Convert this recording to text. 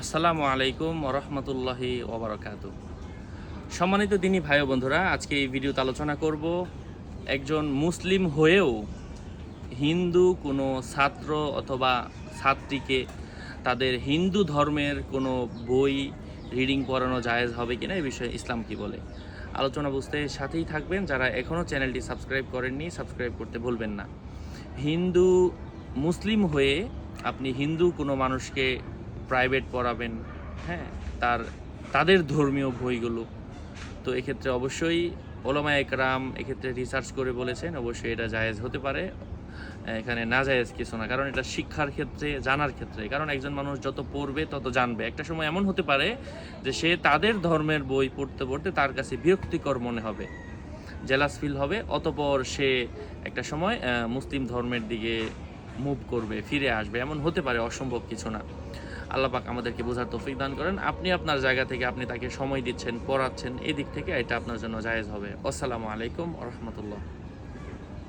আসসালামু আলাইকুম রহমতুল্লাহি ওবরাকাতু। সম্মানিত দিনী ভাই বন্ধুরা, আজকে এই ভিডিওতে আলোচনা করব একজন মুসলিম হয়েও হিন্দু কোনো ছাত্র অথবা ছাত্রীকে তাদের হিন্দু ধর্মের কোনো বই, রিডিং পড়ানো জায়েজ হবে কিনা এই বিষয়ে ইসলাম কি বলে আলোচনা বুঝতে সাথেই থাকবেন। যারা এখনও চ্যানেলটি সাবস্ক্রাইব করেননি, সাবস্ক্রাইব করতে ভুলবেন না। হিন্দু, মুসলিম হয়ে আপনি হিন্দু কোনো মানুষকে প্রাইভেট পড়াবেন হ্যাঁ তার, তাদের ধর্মীয় বইগুলো। তো এক্ষেত্রে অবশ্যই ওলামা একরাম এক্ষেত্রে রিসার্চ করে বলেছেন, অবশ্যই এটা জায়েজ হতে পারে। এখানে না জায়েজ কিছু না, কারণ এটা শিক্ষার ক্ষেত্রে, জানার ক্ষেত্রে। কারণ একজন মানুষ যত পড়বে, তত জানবে। একটা সময় এমন হতে পারে যে সে তাদের ধর্মের বই পড়তে পড়তে তার কাছে বিরক্তিকর মনে হবে জেলাস ফিল হবে, অতপর সে একটা সময় মুসলিম ধর্মের দিকে মুভ করবে, ফিরে আসবে। এমন হতে পারে, অসম্ভব কিছু না। আল্লাহ পাক আমাদেরকে বোঝার তৌফিক দান করেন। আপনি আপনার জায়গা থেকে আপনি তাকে সময় দিচ্ছেন, পড়াচ্ছেন এই দিক থেকে এটা আপনার জন্য জায়েজ হবে। আসসালামু আলাইকুম রহমতুল্লাহ।